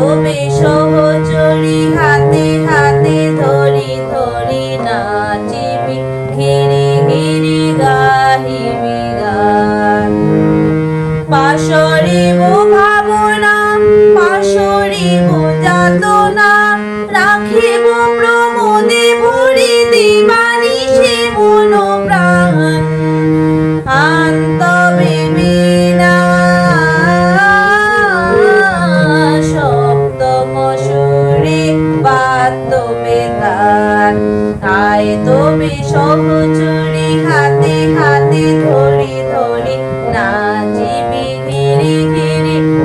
তবে সহচরি হাতে হাতে ধরি ধরি নাচিবি, ঘিরে ঘিরে গাহিবি গান। পাশরিব ভাবনা, পাশরিব জাত বেতার আয় তবে সহচুরি হাতে হাতে ধরি ধরি নাচিবি ঘিরি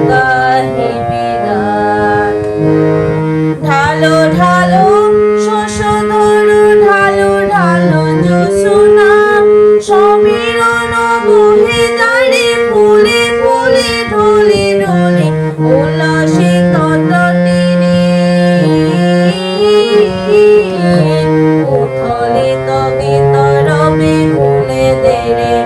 গাহিবি গান ঢালো ঢালো শস্য ধরু, ঢালো ঢালো জোসুনা উথলিত তরবে খুলে দেরে।